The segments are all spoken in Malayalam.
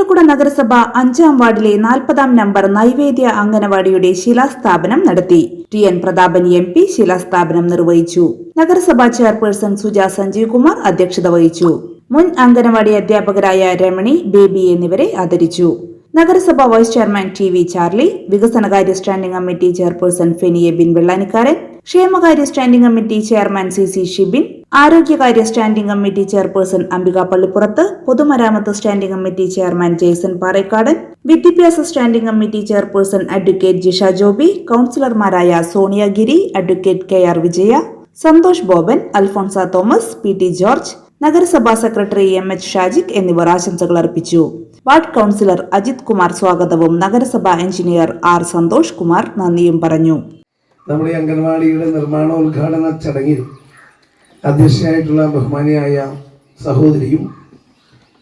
ഇരിങ്ങാലക്കുട നഗരസഭ അഞ്ചാം വാർഡിലെ നാൽപ്പതാം നമ്പർ നൈവേദ്യ അംഗനവാടിയുടെ ശിലാസ്ഥാപനം നടത്തി. T N Prathapan M P ശിലാസ്ഥാപനം നിർവഹിച്ചു. നഗരസഭാ ചെയർപേഴ്സൺ സുജ സഞ്ജീവ് കുമാർ അധ്യക്ഷത വഹിച്ചു. മുൻ അംഗനവാടി അധ്യാപകരായ രമണി ബേബി എന്നിവരെ ആദരിച്ചു. നഗരസഭാ vice chairman T V Charlie വികസനകാര്യ സ്റ്റാൻഡിംഗ് കമ്മിറ്റി ചെയർപേഴ്സൺ ഫെനിയെ ബിൻ വെള്ളാനിക്കാരൻ ക്ഷേമകാര്യ standing committee chairman C C Shibin ആരോഗ്യകാര്യ standing committee chairperson Ambika Pallippurath പൊതുമരാമത്ത് standing committee chairman Jaison Parekkadan വിദ്യാഭ്യാസ standing committee chairperson advocate Jisha Joby കൌൺസിലർമാരായ Sonia Giri advocate K R Vijaya Santhosh Boban Alphonsa Thomas P T George നഗരസഭാ സെക്രട്ടറി എം എച്ച് ഷാജിക് എന്നിവർ ആശംസകൾ അർപ്പിച്ചു. വാർഡ് കൌൺസിലർ അജിത് കുമാർ സ്വാഗതവും നഗരസഭാ എഞ്ചിനീയർ ആർ സന്തോഷ് കുമാർ നന്ദിയും പറഞ്ഞു. നമ്മുടെ അംഗൻവാടിയുടെ നിർമ്മാണോദ്ഘാടന ചടങ്ങിൽ അധ്യക്ഷയായിട്ടുള്ള ബഹുമാനിയായ സഹോദരിയും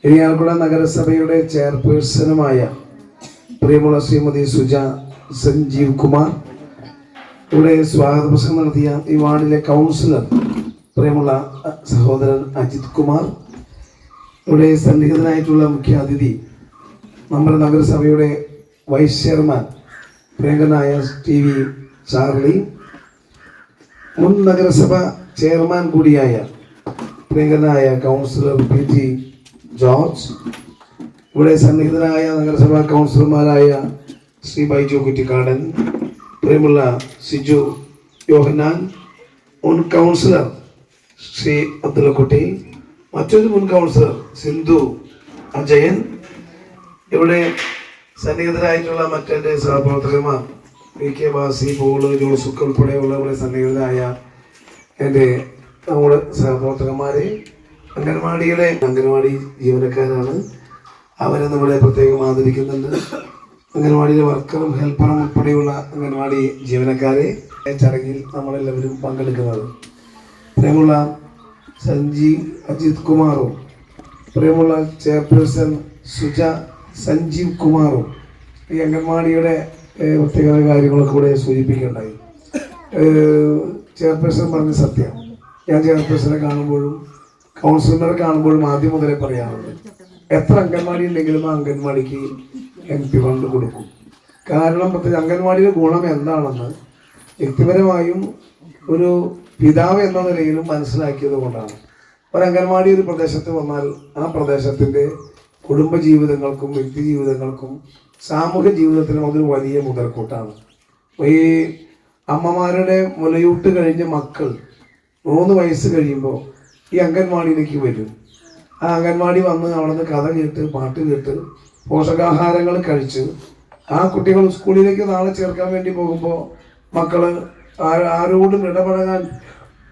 ഇരിയാലക്കുട നഗരസഭയുടെ ചെയർപേഴ്സണുമായ പ്രിയമുള്ള ശ്രീമതി സുജ സഞ്ജീവ് കുമാർ ഇവിടെ സ്വാഗത പ്രസംഗം നടത്തിയ ഈ വാർഡിലെ കൗൺസിലർ പ്രിയമുള്ള സഹോദരൻ അജിത് കുമാർ ഇവിടെ സന്നിഹിതനായിട്ടുള്ള മുഖ്യ അതിഥി നമ്മുടെ നഗരസഭയുടെ വൈസ് ചെയർമാൻ പ്രിയങ്കനായ ടി വി ചാർലി മുൻ നഗരസഭ ചെയർമാൻ കൂടിയായ പ്രിയങ്കനായ കൗൺസിലർ പി ജി ജോർജ് ഇവിടെ സന്നിഹിതനായ നഗരസഭാ കൗൺസിലർമാരായ ശ്രീ ബൈജു കുറ്റിക്കാടൻ പ്രിയമുള്ള സിജു യോഹന്നാൻ മുൻ കൗൺസിലർ ശ്രീ അബ്ദുള്ളക്കുട്ടി മറ്റൊരു മുൻ കൗൺസിലർ സിന്ധു അജയൻ ഇവിടെ സന്നിഹിതരായിട്ടുള്ള മറ്റെന്റെ സഹപ്രവർത്തകന്മാർ പി കെ ബാസി പോൾ ജോസുക്ക് ഉൾപ്പെടെയുള്ള സന്നിഹിതരായ എന്റെ നമ്മുടെ സഹപ്രവർത്തകന്മാരെ അംഗൻവാടിയിലെ അംഗൻവാടി ജീവനക്കാരാണ്. അവരെ നമ്മളെ പ്രത്യേകം ആദരിക്കുന്നുണ്ട്. അംഗൻവാടിയിലെ വർക്കറും ഹെൽപ്പറും ഉൾപ്പെടെയുള്ള അംഗൻവാടി ജീവനക്കാരെ ചടങ്ങിൽ നമ്മളെല്ലാവരും പങ്കെടുക്കുന്നത്. പ്രേമുള്ള സഞ്ജീവ് അജിത് കുമാറും പ്രിയമുള്ള ചെയർപേഴ്സൺ സുജ സഞ്ജീവ് കുമാറും ഈ അംഗൻവാടിയുടെ ഏഹ്, പ്രത്യേക കാര്യങ്ങളൊക്കെ കൂടെ സൂചിപ്പിക്കുകയുണ്ടായി. ചെയർപേഴ്സൺ പറഞ്ഞ സത്യം. ഞാൻ ചെയർപേഴ്സണെ കാണുമ്പോഴും കൗൺസിലറെ കാണുമ്പോഴും ആദ്യം മുതലേ പറയാറുണ്ട്. എത്ര അംഗൻവാടി ഉണ്ടെങ്കിലും ആ അംഗൻവാടിക്ക് എം പി ഫണ്ട് കൊടുക്കും. കാരണം പ്രത്യേകിച്ച് അംഗൻവാടിയുടെ ഗുണം എന്താണെന്ന് വ്യക്തിപരമായും ഒരു പിതാവ് എന്ന നിലയിലും മനസ്സിലാക്കിയത് കൊണ്ടാണ്. ഒരു അംഗൻവാടി ഒരു പ്രദേശത്ത് വന്നാൽ ആ പ്രദേശത്തിന്റെ കുടുംബ ജീവിതങ്ങൾക്കും വ്യക്തി ജീവിതങ്ങൾക്കും സാമൂഹ്യ ജീവിതത്തിനും അതൊരു വലിയ മുതൽക്കൂട്ടാണ്. ഈ അമ്മമാരുടെ മുലയൂട്ട് കഴിഞ്ഞ മക്കൾ മൂന്ന് വയസ്സ് കഴിയുമ്പോൾ ഈ അംഗൻവാടിയിലേക്ക് വരും. ആ അംഗൻവാടി വന്ന് അവിടെ നിന്ന് കഥ കേട്ട് പാട്ട് കേട്ട് പോഷകാഹാരങ്ങൾ കഴിച്ച് ആ കുട്ടികൾ സ്കൂളിലേക്ക് നാളെ ചേർക്കാൻ വേണ്ടി പോകുമ്പോൾ മക്കൾ ആരോടും ഇടപഴകാൻ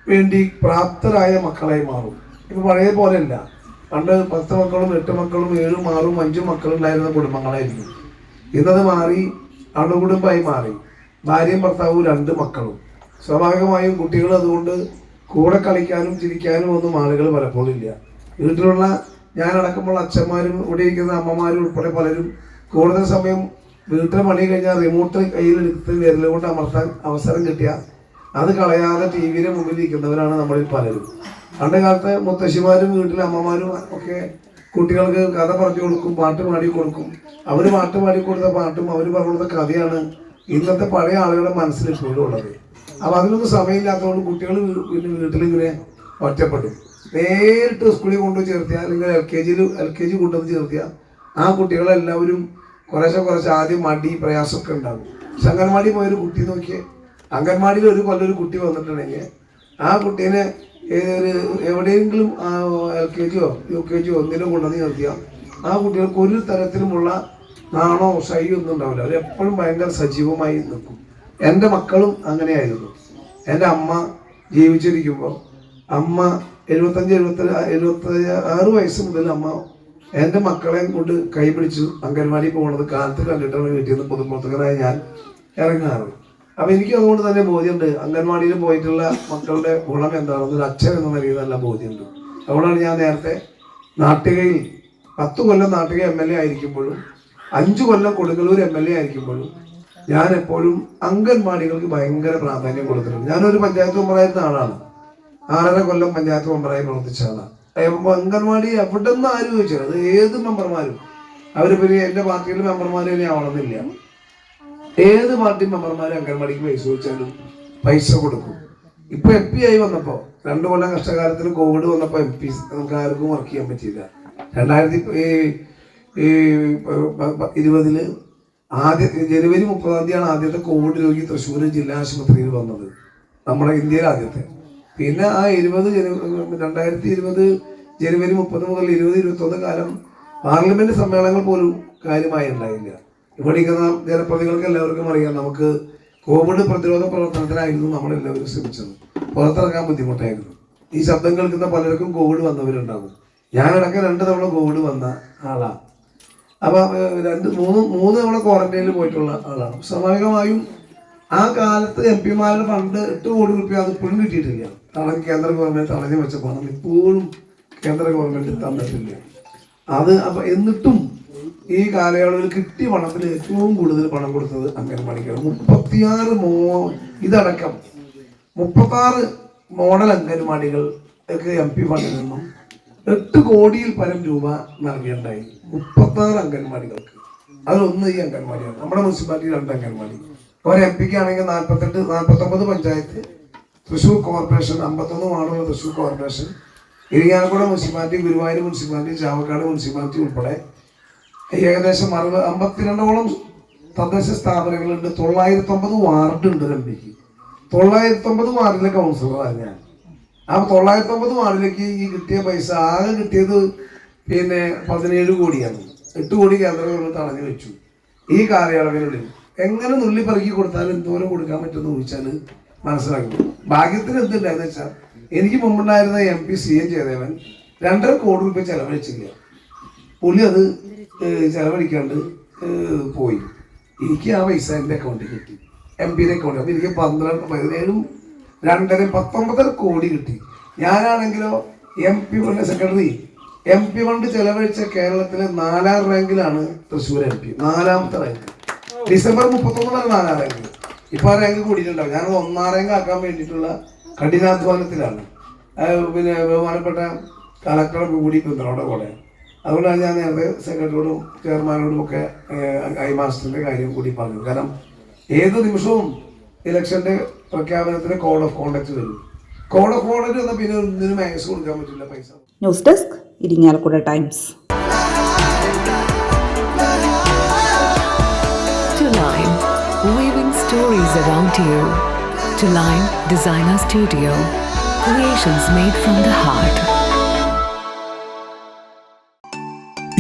വേണ്ടി പ്രാപ്തരായ മക്കളായി മാറും. ഇപ്പൊ പഴയ പോലെയല്ല. പണ്ട് പത്ത് മക്കളും എട്ട് മക്കളും ഏഴും ആറും അഞ്ചും മക്കളുണ്ടായിരുന്ന കുടുംബങ്ങളായിരുന്നു. ഇന്നത് മാറി അണുകുടുംബമായി മാറി. ഭാര്യയും ഭർത്താവും രണ്ട് മക്കളും. സ്വാഭാവികമായും കുട്ടികൾ അതുകൊണ്ട് കൂടെ കളിക്കാനും ചിരിക്കാനും ഒന്നും ആളുകൾ പലപ്പോഴും ഇല്ല. വീട്ടിലുള്ള ഞാനടക്കമുള്ള അച്ഛന്മാരും ഇവിടെ ഇരിക്കുന്ന അമ്മമാരും ഉൾപ്പെടെ പലരും കൂടുതൽ സമയം വീട്ടിലെ പണി കഴിഞ്ഞാൽ റിമോട്ട് കയ്യിലെടുത്ത് വിരലുകൊണ്ട് അമർത്താൻ അവസരം കിട്ടിയ അത് കളയാതെ ടി വിയുടെ മുമ്പിൽ ഇരിക്കുന്നവരാണ് നമ്മളിൽ പലരും. പണ്ട് കാലത്ത് മുത്തശ്ശിമാരും വീട്ടിലെ അമ്മമാരും ഒക്കെ കുട്ടികൾക്ക് കഥ പറഞ്ഞു കൊടുക്കും പാട്ട് പാടി കൊടുക്കും. അവർ പാട്ട് പാടി കൊടുത്ത പാട്ടും അവർ പറഞ്ഞു കൊടുത്ത കഥയാണ് ഇന്നത്തെ പഴയ ആളുകളുടെ മനസ്സിൽ ഇപ്പോഴും ഉള്ളത്. അപ്പം അതിനൊന്നും സമയമില്ലാത്തതുകൊണ്ട് കുട്ടികൾ പിന്നെ വീട്ടിലിങ്ങനെ ഒറ്റപ്പെടും. നേരിട്ട് സ്കൂളിൽ കൊണ്ടുപോയി ചേർത്തിയാൽ അല്ലെങ്കിൽ എൽ കെ ജിയിൽ എൽ കെ ജി കൊണ്ടുവന്ന് ചേർത്തിയാൽ ആ കുട്ടികളെല്ലാവരും കുറേശ്ശെ കുറച്ച് ആദ്യം മടി പ്രയാസമൊക്കെ ഉണ്ടാകും. പക്ഷെ പോയൊരു കുട്ടി നോക്കിയേ അംഗൻവാടിയിൽ ഒരു കൊല്ലം ഒരു കുട്ടി വന്നിട്ടുണ്ടെങ്കിൽ ആ കുട്ടീനെ ഏതൊരു എവിടെയെങ്കിലും എൽ കെ ജിയോ യു കെ ജിയോ ഒന്നിനും കൊണ്ടുവന്ന് നിർത്തിയാൽ ആ കുട്ടികൾക്ക് ഒരു തരത്തിലുമുള്ള നാണോ ഷൈയോ ഒന്നും ഉണ്ടാവില്ല. അവരെപ്പോഴും ഭയങ്കര സജീവമായി നിൽക്കും. എന്റെ മക്കളും അങ്ങനെയായിരുന്നു. എന്റെ അമ്മ ജീവിച്ചിരിക്കുമ്പോൾ അമ്മ എഴുപത്തഞ്ച് എഴുപത്തി എഴുപത്തി ആറ് വയസ്സ് മുതൽ അമ്മ എന്റെ മക്കളെ കൊണ്ട് കൈ പിടിച്ചു അംഗൻവാടി പോകുന്നത് കാലത്ത് കണ്ടിട്ടാണ് വീട്ടിൽ നിന്ന് പൊതുപ്രവർത്തകനായ ഞാൻ ഇറങ്ങാറ്. അപ്പൊ എനിക്ക് അതുകൊണ്ട് തന്നെ ബോധ്യമുണ്ട്. അംഗൻവാടിയിൽ പോയിട്ടുള്ള മക്കളുടെ ഗുണം എന്താണെന്ന് ഒരു അച്ഛൻ എന്ന നിലയിൽ നല്ല ബോധ്യമുണ്ട്. അതുകൊണ്ടാണ് ഞാൻ നേരത്തെ നാട്ടികയിൽ പത്ത് കൊല്ലം നാട്ടിക എം എൽ എ ആയിരിക്കുമ്പോഴും അഞ്ചു കൊല്ലം കൊടുങ്ങല്ലൂർ എം എൽ എ ആയിരിക്കുമ്പോഴും ഞാൻ എപ്പോഴും അംഗൻവാടികൾക്ക് ഭയങ്കര പ്രാധാന്യം കൊടുത്തിട്ടുണ്ട്. ഞാനൊരു പഞ്ചായത്ത് മെമ്പറായിരുന്ന ആളാണ്. ആറര കൊല്ലം പഞ്ചായത്ത് മെമ്പറായി പ്രവർത്തിച്ച ആളാണ്. അംഗൻവാടി എവിടെ നിന്ന് ആരും ചോദിച്ചത് അത് ഏത് മെമ്പർമാരും. അവർ പിന്നെ എന്റെ പാർട്ടിയിലെ മെമ്പർമാരും ഇനി ആവണമെന്നില്ല ഏത് പാർട്ടി മെമ്പർമാരും അംഗൻവാടിക്ക് പൈസ ചോദിച്ചാലും പൈസ കൊടുക്കും. ഇപ്പൊ എം പി ആയി വന്നപ്പോ രണ്ടു കൊല്ലം കഷ്ടകാലത്തിൽ കോവിഡ് വന്നപ്പോ എം പി നമുക്ക് ആർക്കും വർക്ക് ചെയ്യാൻ പറ്റിയില്ല. രണ്ടായിരത്തി ഇരുപതിൽ ആദ്യ ജനുവരി മുപ്പതാം തീയതിയാണ് ആദ്യത്തെ കോവിഡ് രോഗി തൃശ്ശൂർ ജില്ലാ ആശുപത്രിയിൽ വന്നത്. നമ്മുടെ ഇന്ത്യയിൽ ആദ്യത്തെ. പിന്നെ ആ ഇരുപത് ജനുവരി രണ്ടായിരത്തി ഇരുപത് ജനുവരി മുപ്പത് മുതൽ ഇരുപത് ഇരുപത്തൊന്ന് കാലം പാർലമെന്റ് സമ്മേളനങ്ങൾ പോലും കാര്യമായി ഉണ്ടായില്ല. ഇവിടെ ഇരിക്കുന്ന ജനപ്രതികൾക്ക് എല്ലാവർക്കും അറിയാം നമുക്ക് കോവിഡ് പ്രതിരോധ പ്രവർത്തനത്തിനായിരുന്നു നമ്മളെല്ലാവരും ശ്രമിച്ചത്. പുറത്തിറങ്ങാൻ ബുദ്ധിമുട്ടായിരുന്നു. ഈ ശബ്ദം കേൾക്കുന്ന പലർക്കും കോവിഡ് വന്നവരുണ്ടാകും. ഞാനടക്കം രണ്ട് തവണ കോവിഡ് വന്ന ആളാണ് അപ്പൊ രണ്ട് മൂന്ന് മൂന്ന് തവണ ക്വാറന്റൈനിൽ പോയിട്ടുള്ള ആളാണ്. സ്വാഭാവികമായും ആ കാലത്ത് എം പിമാരുടെ ഫണ്ട് എട്ട് കോടി റുപ്യ അത് ഇപ്പോഴും കിട്ടിയിട്ടില്ല. തളഞ്ഞ് കേന്ദ്ര ഗവൺമെന്റ് തടഞ്ഞു വെച്ച പണം ഇപ്പോഴും കേന്ദ്ര ഗവൺമെന്റ് തന്നിട്ടില്ല. അത് അപ്പൊ എന്നിട്ടും ഈ കാലയളവിൽ കിട്ടിയ പണത്തിൽ ഏറ്റവും കൂടുതൽ പണം കൊടുത്തത് അംഗൻവാടിക്കാണ്. മുപ്പത്തിയാറ് മോ ഇതടക്കം മുപ്പത്താറ് മോഡൽ അംഗൻവാടികൾ ഒക്കെ എം പി ഫണ്ടിൽ നിന്നും എട്ട് കോടിയിൽ പരം രൂപ നൽകിയുണ്ടായി മുപ്പത്താറ് അംഗൻവാടികൾക്ക്. അതിലൊന്ന് ഈ അംഗൻവാടിയാണ്. നമ്മുടെ മുനിസിപ്പാലിറ്റി രണ്ട് അംഗൻവാടി. ഒരു എം പിക്ക് ആണെങ്കിൽ നാൽപ്പത്തെട്ട് നാൽപ്പത്തൊമ്പത് പഞ്ചായത്ത് തൃശ്ശൂർ കോർപ്പറേഷൻ അമ്പത്തൊന്ന് വാർഡുള്ള Thrissur corporation Irinjalakuda municipality Guruvayur municipality Chavakkad municipality ഉൾപ്പെടെ ഏകദേശം അറുപത് അമ്പത്തിരണ്ടോളം തദ്ദേശ സ്ഥാപനങ്ങളുണ്ട്. തൊള്ളായിരത്തൊമ്പത് വാർഡ് ഉണ്ട് എം തൊള്ളായിരത്തി തൊള്ളായിരത്തൊമ്പത് വാർഡിലെ കൗൺസിലറാണ് ഞാൻ. ആ തൊള്ളായിരത്തൊമ്പത് വാർഡിലേക്ക് ഈ കിട്ടിയ പൈസ ആകെ കിട്ടിയത് പിന്നെ പതിനേഴ് കോടിയാണ്. എട്ട് കോടി കേന്ദ്ര ഗവൺമെന്റ് തടഞ്ഞു വെച്ചു. ഈ കാലയളവിനുള്ളിൽ എങ്ങനെ നുള്ളി പെറുക്കി കൊടുത്താലും എന്തോരം കൊടുക്കാൻ പറ്റുമെന്ന് ചോദിച്ചാൽ മനസ്സിലാക്കും ഭാഗ്യത്തിന് എന്തുണ്ടായെന്ന് വെച്ചാൽ എനിക്ക് മുമ്പുണ്ടായിരുന്ന M P C M Jayadevan രണ്ടര കോടി രൂപ ചെലവഴിച്ചില്ല. പുള്ളി അത് ചെലവഴിക്കാണ്ട് പോയി. എനിക്ക് ആ പൈസ എന്റെ അക്കൗണ്ടിൽ കിട്ടി. എം പിയുടെ അക്കൗണ്ടിൽ അപ്പം എനിക്ക് പന്ത്രണ്ട് പതിനേഴും രണ്ടര പത്തൊമ്പതര കോടി കിട്ടി. ഞാനാണെങ്കിലോ M P fund secretary M P fund ചെലവഴിച്ച കേരളത്തിലെ നാലാം റാങ്കിലാണ് തൃശ്ശൂർ എം പി നാലാമത്തെ റാങ്ക് ഡിസംബർ മുപ്പത്തൊന്നാണ് നാലാം റാങ്ക് ഇപ്പൊ ആ റാങ്ക് കൂടിയിട്ടുണ്ടാവും. ഞാൻ ഒന്നാം റാങ്ക് ആക്കാൻ വേണ്ടിയിട്ടുള്ള കഠിനാധ്വാനത്തിലാണ്. പിന്നെ ബഹുമാനപ്പെട്ട കളക്ടറും കൂടി പിന്തുണയുടെ കൂടെ. അതുകൊണ്ടാണ് ഞാൻ നേരത്തെ സെക്രട്ടറിയോടും ചെയർമാനോടും ഒക്കെ ഐ മാസ്റ്ററിന്റെ കാര്യം കൂടി പറഞ്ഞു കാരണം ഏത് നിമിഷവും ഇലക്ഷന്റെ പ്രഖ്യാപനത്തിന് കോഡ് ഓഫ് കോണ്ടക്ട് വരും കോഡ് ഓഫ് കോണ്ടക്ട് വന്നാൽ പിന്നെ ഒന്നിനും മാക്സ് കൊടുക്കാൻ പറ്റില്ല പൈസ news desk Irinjalakuda times weaving stories around you. To Line Designer Studio, creations made from the heart.